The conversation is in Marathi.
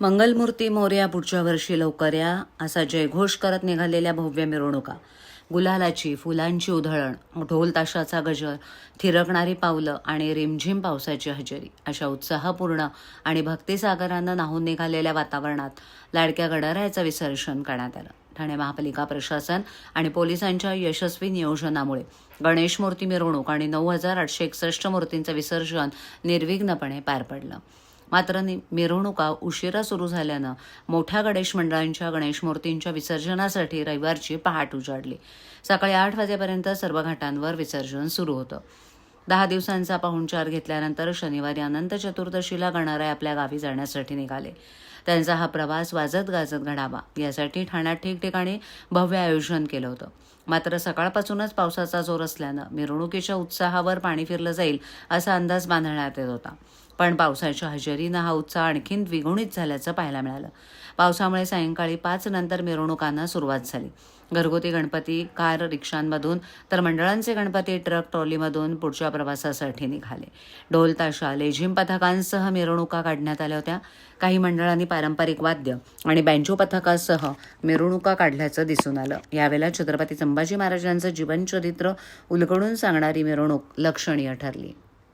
मंगलमूर्ती मोर्या पुढच्या वर्षी लवकर या असा जयघोष करत निघालेल्या भव्य मिरवणुका. गुलालाची फुलांची उधळण ढोल ताशाचा गजर थिरकणारी पावलं आणि रिमझिम पावसाची हजेरी अशा उत्साहपूर्ण आणि भक्तिसागरानं नाहून निघालेल्या वातावरणात लाडक्या गडारायाचं विसर्जन करण्यात आलं. ठाणे महापालिका प्रशासन आणि पोलिसांच्या यशस्वी नियोजनामुळे गणेश मूर्ती मिरवणूक आणि नऊ हजार आठशे एकसष्ट मूर्तींचं विसर्जन निर्विघ्नपणे पार पडलं. मात्र नि- मिरवणुका उशिरा सुरू झाल्यानं मोठ्या गणेश मंडळांच्या गणेश मूर्तींच्या विसर्जनासाठी रविवारची पहाट उजाडली. सकाळी आठ वाजेपर्यंत सर्व घाटांवर विसर्जन सुरू होतं. दहा दिवसांचा पाहुणचार घेतल्यानंतर शनिवारी अनंत चतुर्दशीला गणाराय आपल्या गावी जाण्यासाठी निघाले. त्यांचा हा प्रवास वाजत गाजत घडावा यासाठी ठाण्यात ठिकठिकाणी भव्य आयोजन केलं होतं. मात्र सकाळपासूनच पावसाचा जोर असल्यानं मिरवणुकीच्या उत्साहावर पाणी फिरलं जाईल असा अंदाज बांधण्यात येत होता. पण पावसाच्या हजेरीनं हा उत्साह आणखीन द्विगुणित झाल्याचं पाहायला मिळालं. पावसामुळे सायंकाळी पाच नंतर मिरवणुकांना सुरुवात झाली. घरगुती गणपती कार रिक्षांमधून तर मंडळांचे गणपती ट्रक ट्रॉलीमधून पुढच्या प्रवासासाठी निघाले. ढोल ताशा लेझिम पथकांसह मिरवणुका काढण्यात आल्या होत्या. काही मंडळांनी पारंपरिक वाद्य आणि बँजो पथकासह मिरवणुका काढल्याचं दिसून आलं. यावेळेला छत्रपती संभाजी महाराजांचं जीवनचरित्र उलगडून सांगणारी मिरवणूक लक्षणीय ठरली.